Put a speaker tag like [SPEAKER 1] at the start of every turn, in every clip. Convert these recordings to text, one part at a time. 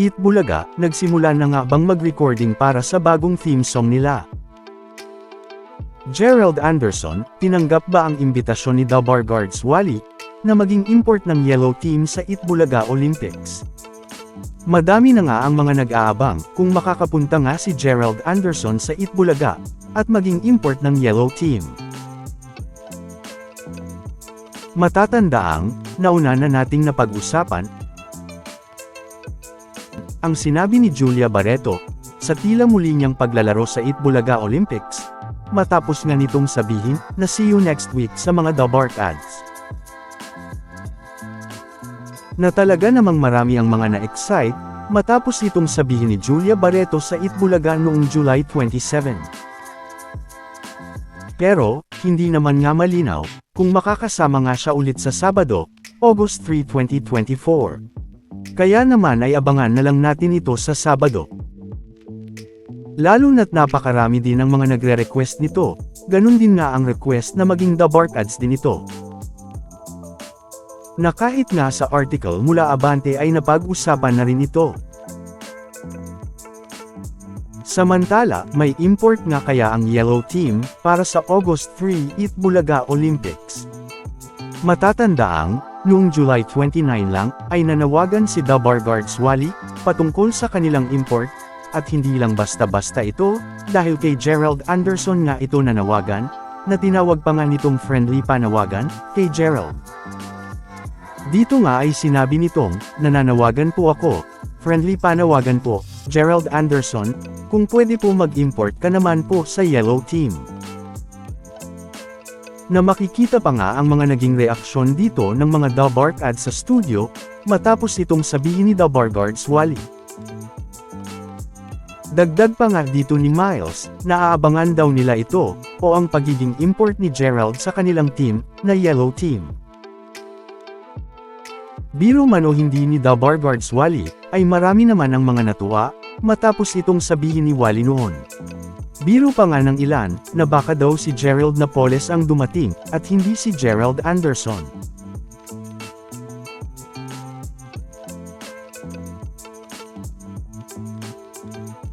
[SPEAKER 1] Eat Bulaga, nagsimula na nga bang mag-recording para sa bagong theme song nila? Gerald Anderson, tinanggap ba ang imbitasyon ni The Bar Guards Wally, na maging import ng Yellow Team sa Eat Bulaga Olympics? Madami na nga ang mga nag-aabang kung makakapunta nga si Gerald Anderson sa Eat Bulaga, at maging import ng Yellow Team. Matatandaang, nauna na nating napag-usapan, ang sinabi ni Julia Barreto, sa tila muli niyang paglalaro sa Itbulaga Olympics, matapos nga nitong sabihin na see you next week sa mga The Bark ads. Na talaga namang marami ang mga na-excite, matapos itong sabihin ni Julia Barreto sa Itbulaga noong July 27. Pero, hindi naman nga malinaw, kung makakasama nga siya ulit sa Sabado, August 3, 2024. Kaya naman ay abangan na lang natin ito sa Sabado. Lalo na't napakarami din ang mga nagre-request nito, ganun din nga ang request na maging The Bark Ads din ito. Na kahit nga sa article mula Abante ay napag-usapan na rin ito. Samantala, may import nga kaya ang Yellow Team para sa August 3 Itbulaga Olympics. Matatandaang, noong July 29 lang, ay nanawagan si The Bar Guards Wally, patungkol sa kanilang import, at hindi lang basta-basta ito, dahil kay Gerald Anderson nga ito nanawagan, na tinawag pa nga nitong friendly panawagan, kay Gerald. Dito nga ay sinabi nitong, nananawagan po ako, friendly panawagan po, Gerald Anderson, kung pwede po mag-import ka naman po sa Yellow Team. Na makikita pa nga ang mga naging reaksyon dito ng mga The Bark ads sa studio, matapos itong sabihin ni The Bar Guards Wally. Dagdag pa nga dito ni Miles, na aabangan daw nila ito, o ang pagiging import ni Gerald sa kanilang team, na Yellow Team. Biro man o hindi ni The Bar Guards Wally, ay marami naman ang mga natuwa, matapos itong sabihin ni Wally noon. Biro pa nga ng ilan, na baka daw si Gerald Napoles ang dumating, at hindi si Gerald Anderson.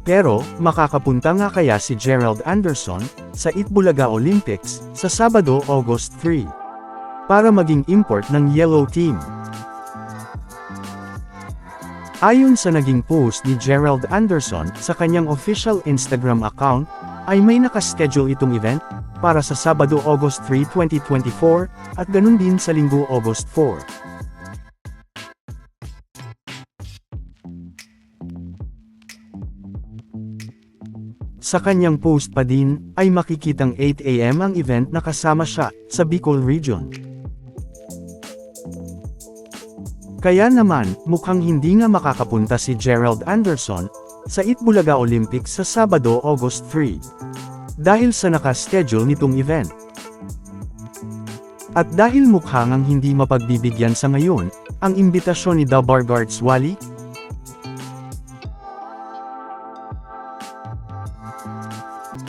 [SPEAKER 1] Pero, makakapunta nga kaya si Gerald Anderson, sa Itbulaga Olympics, sa Sabado, August 3. Para maging import ng Yellow Team. Ayon sa naging post ni Gerald Anderson sa kanyang official Instagram account, ay may nakaschedule itong event, para sa Sabado August 3, 2024, at ganun din sa Linggo August 4. Sa kanyang post pa din, ay makikitang 8am ang event na kasama siya, sa Bicol Region. Kaya naman, mukhang hindi nga makakapunta si Gerald Anderson, sa Itbulaga Olympics sa Sabado, August 3. Dahil sa nakaschedule nitong event. At dahil mukhang ang hindi mapagbibigyan sa ngayon, ang imbitasyon ni The Bar Guards Wally,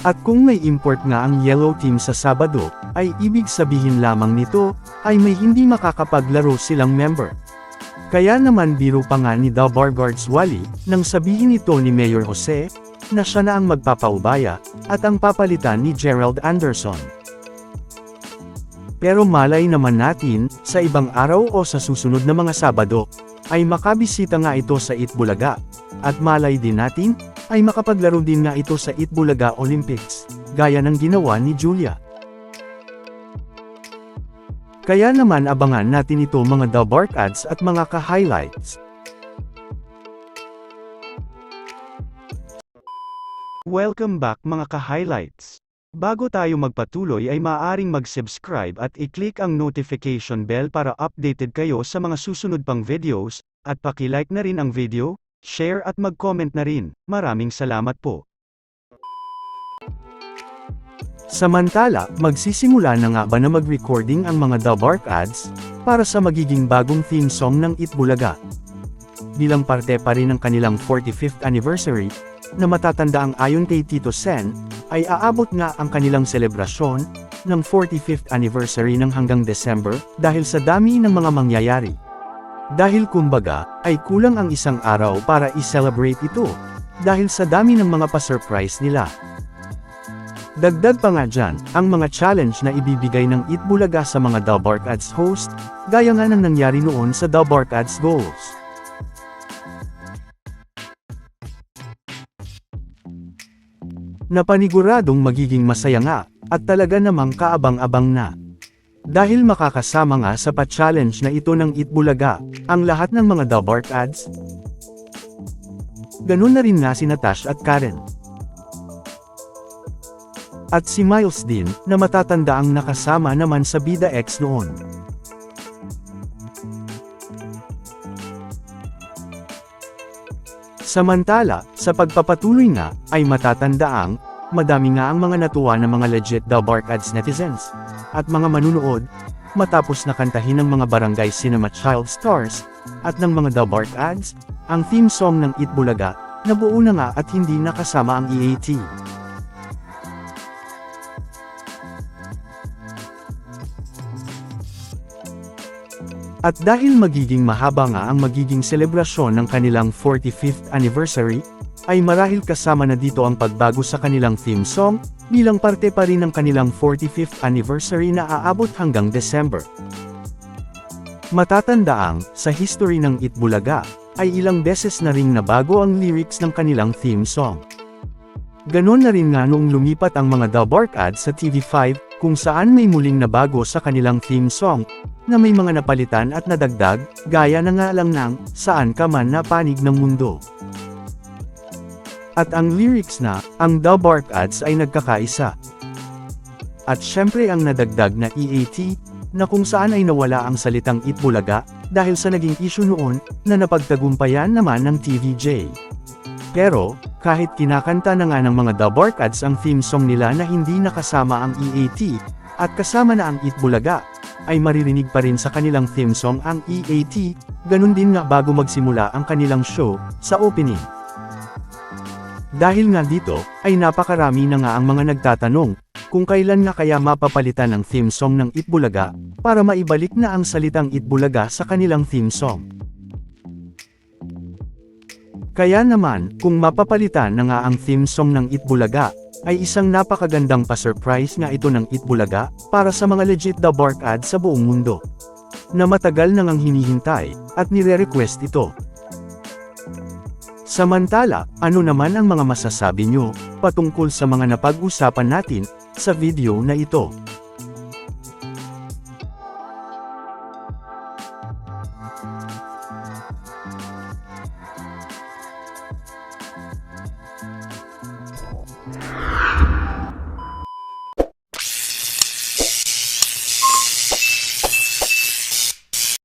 [SPEAKER 1] At kung may import nga ang Yellow Team sa Sabado, ay ibig sabihin lamang nito, ay may hindi makakapaglaro silang member. Kaya naman biro pa nga ni The Bar Guards Wally, nang sabihin ito ni Mayor Jose, na siya na ang magpapaubaya, at ang papalitan ni Gerald Anderson. Pero malay naman natin, sa ibang araw o sa susunod na mga Sabado, ay makabisita nga ito sa Itbulaga. At malay din natin, ay makapaglaro din nga ito sa Itbulaga Olympics, gaya ng ginawa ni Julia. Kaya naman abangan natin ito mga The ads at mga ka-highlights. Welcome back mga ka-highlights. Bago tayo magpatuloy ay maaaring mag-subscribe at i-click ang notification bell para updated kayo sa mga susunod pang videos, at paki-like na rin ang video, share at mag-comment na rin. Maraming salamat po. Samantala, magsisimula na nga ba na mag-recording ang mga The Bark ads, para sa magiging bagong theme song ng Itbulaga. Bilang parte pa rin ng kanilang 45th anniversary, na matatanda ang ayon kay Tito Sen, ay aabot nga ang kanilang selebrasyon, ng 45th anniversary ng hanggang December, dahil sa dami ng mga mangyayari. Dahil kumbaga, ay kulang ang isang araw para i-celebrate ito. Dahil sa dami ng mga pa-surprise nila. Dagdag pa nga dyan, ang mga challenge na ibibigay ng Itbulaga sa mga Dalbark Ads host, gaya nga ng nangyari noon sa Dalbark Ads Goals. Napaniguradong magiging masaya nga, at talaga namang kaabang-abang na. Dahil makakasama nga sa pa-challenge na ito ng Itbulaga, ang lahat ng mga Dalbark Ads. Ganun na rin nga si Natash at Karen. At si Miles din, na matatanda ang nakasama naman sa Bida X noon. Samantala, sa pagpapatuloy nga, ay matatandaang, madami nga ang mga natuwa ng mga legit The Bark Ads netizens, at mga manunood, matapos na kantahin ng mga barangay cinema child stars, at ng mga The Bark Ads, ang theme song ng Itbulaga, nabuo na nga at hindi nakasama ang EAT. At dahil magiging mahaba nga ang magiging selebrasyon ng kanilang 45th anniversary, ay marahil kasama na dito ang pagbago sa kanilang theme song, bilang parte pa rin ng kanilang 45th anniversary na aabot hanggang December. Matatandaang, sa history ng Itbulaga, ay ilang beses na ring nabago ang lyrics ng kanilang theme song. Ganon na rin nga noong lumipat ang mga The Bark ads sa TV5, kung saan may muling nabago sa kanilang theme song, na may mga napalitan at nadagdag, gaya na nga lang ng, saan ka man na panig ng mundo. At ang lyrics na, ang The Bark ads ay nagkakaisa. At syempre ang nadagdag na EAT, na kung saan ay nawala ang salitang Itbulaga, dahil sa naging issue noon, na napagtagumpayan naman ng TVJ. Pero, kahit kinakanta na nga ng mga The Bark ads ang theme song nila na hindi nakasama ang EAT, at kasama na ang Itbulaga, ay maririnig pa rin sa kanilang theme song ang EAT, ganun din nga bago magsimula ang kanilang show, sa opening. Dahil nga dito, ay napakarami na nga ang mga nagtatanong, kung kailan nga kaya mapapalitan ang theme song ng Itbulaga, para maibalik na ang salitang Itbulaga sa kanilang theme song. Kaya naman, kung mapapalitan na nga ang theme song ng Itbulaga, ay isang napakagandang pa-surprise nga ito ng Itbulaga, para sa mga legit The Bark ad sa buong mundo. Na matagal nang ang hinihintay, at nire-request ito. Samantala, ano naman ang mga masasabi nyo, patungkol sa mga napag-usapan natin, sa video na ito?